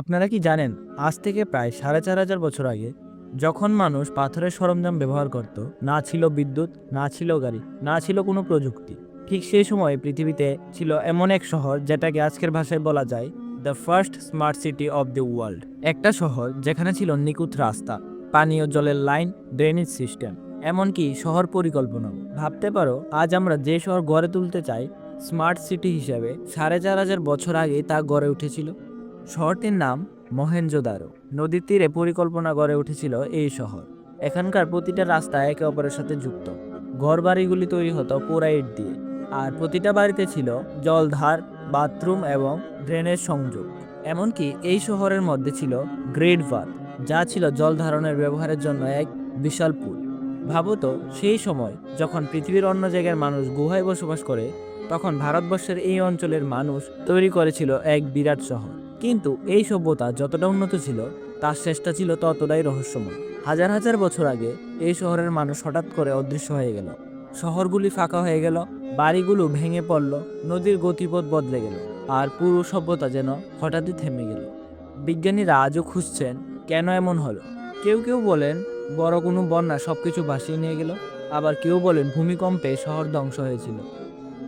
আপনারা কি জানেন, আজ থেকে প্রায় সাড়ে চার হাজার বছর আগে যখন মানুষ পাথরের সরঞ্জাম ব্যবহার করত, না ছিল বিদ্যুৎ, না ছিল গাড়ি, না ছিল কোনো প্রযুক্তি, ঠিক সেই সময় পৃথিবীতে ছিল এমন এক শহর যেটাকে আজকের ভাষায় বলা যায় the first smart city of the world একটা শহর যেখানে ছিল নিখুঁত রাস্তা, পানীয় জলের লাইন ড্রেনেজ সিস্টেম এমনকি শহর পরিকল্পনাও। ভাবতে পারো, আজ আমরা যে শহর গড়ে তুলতে চাই স্মার্ট সিটি হিসেবে সাড়ে চার হাজার বছর আগে তা গড়ে উঠেছিল। শহরটির নাম মহেঞ্জোদারো নদীর তীরে পরিকল্পনা গড়ে উঠেছিল এই শহর। এখানকার প্রতিটা রাস্তা একে অপরের সাথে যুক্ত। ঘরবাড়িগুলি তৈরি হতো পোড়াইট দিয়ে, আর প্রতিটা বাড়িতে ছিল জলধার, বাথরুম এবং ড্রেনের সংযোগ। এমনকি এই শহরের মধ্যে ছিল গ্রেট বাথ যা ছিল জল ধারণের ব্যবহারের জন্য এক বিশাল পুল। ভাবতো সেই সময় যখন পৃথিবীর অন্য জায়গার মানুষ গুহায় বসবাস করে, তখন ভারতবর্ষের এই অঞ্চলের মানুষ তৈরি করেছিল এক বিরাট শহর। কিন্তু এই সভ্যতা যতটা উন্নত ছিল, তার শেষটা ছিল ততটাই রহস্যময়। হাজার হাজার বছর আগে এই শহরের মানুষ হঠাৎ করে অদৃশ্য হয়ে গেল। শহরগুলি ফাঁকা হয়ে গেল, বাড়িগুলো ভেঙে পড়ল, নদীর গতিপথ বদলে গেল, আর পুরো সভ্যতা যেন হঠাৎই থেমে গেল। বিজ্ঞানীরা আজও খুঁজছেন, কেন এমন হলো? কেউ কেউ বলেন, বড় কোনো বন্যা সবকিছু ভাসিয়ে নিয়ে গেল, আবার কেউ বলেন ভূমিকম্পে শহর ধ্বংস হয়েছিল।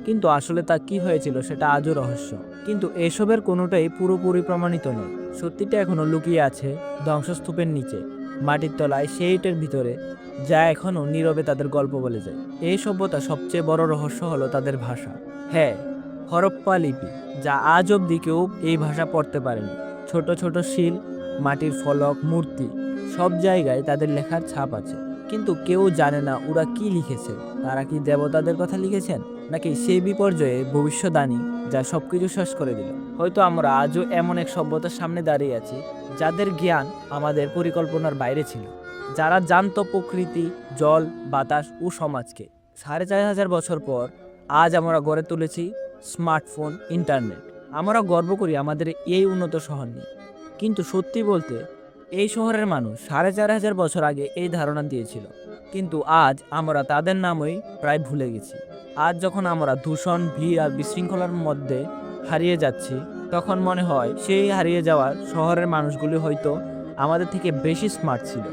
কিন্তু আসলে তা কি হয়েছিল সেটা আজও রহস্য। কিন্তু এসবের কোনোটাই পুরোপুরি প্রমাণিত নয়। সত্যিটা এখনও লুকিয়ে আছে ধ্বংসস্তূপের নিচে, মাটির তলায় সেইটের ভিতরে, যা এখনও নীরবে তাদের গল্প বলে যায়। এই সভ্যতা সবচেয়ে বড় রহস্য হলো তাদের ভাষা। হ্যাঁ হরপ্পা লিপি, যা আজ অবধি কেউ এই ভাষা পড়তে পারেনি। ছোট ছোট শিল, মাটির ফলক, মূর্তি, সব জায়গায় তাদের লেখার ছাপ আছে। কিন্তু কেউ জানে না ওরা কি লিখেছে। তারা কি দেবতাদের কথা লিখেছেন? নাকি সেই বিপর্যয়ে ভবিষ্যদানী যা সবকিছু শেষ করে দিল? হয়তো আমরা আজও এমন এক সভ্যতার সামনে দাঁড়িয়ে আছি, যাদের জ্ঞান আমাদের পরিকল্পনার বাইরে ছিল, যারা জানতো প্রকৃতি, জল, বাতাস ও সমাজকে। সাড়ে চার হাজার বছর পর আজ আমরা গড়ে তুলেছি স্মার্টফোন, ইন্টারনেট। আমরা গর্ব করি আমাদের এই উন্নত শহর নিয়ে। কিন্তু সত্যি বলতে, এই শহরের মানুষ সাড়ে চার হাজার বছর আগে এই ধারণা দিয়েছিল। কিন্তু আজ আমরা তাদের নামই প্রায় ভুলে গেছি। আজ যখন আমরা দূষণ, ভিড় আর বিশৃঙ্খলার মধ্যে হারিয়ে যাচ্ছি, তখন মনে হয় সেই হারিয়ে যাওয়ার শহরের মানুষগুলি হয়তো আমাদের থেকে বেশি স্মার্ট ছিল।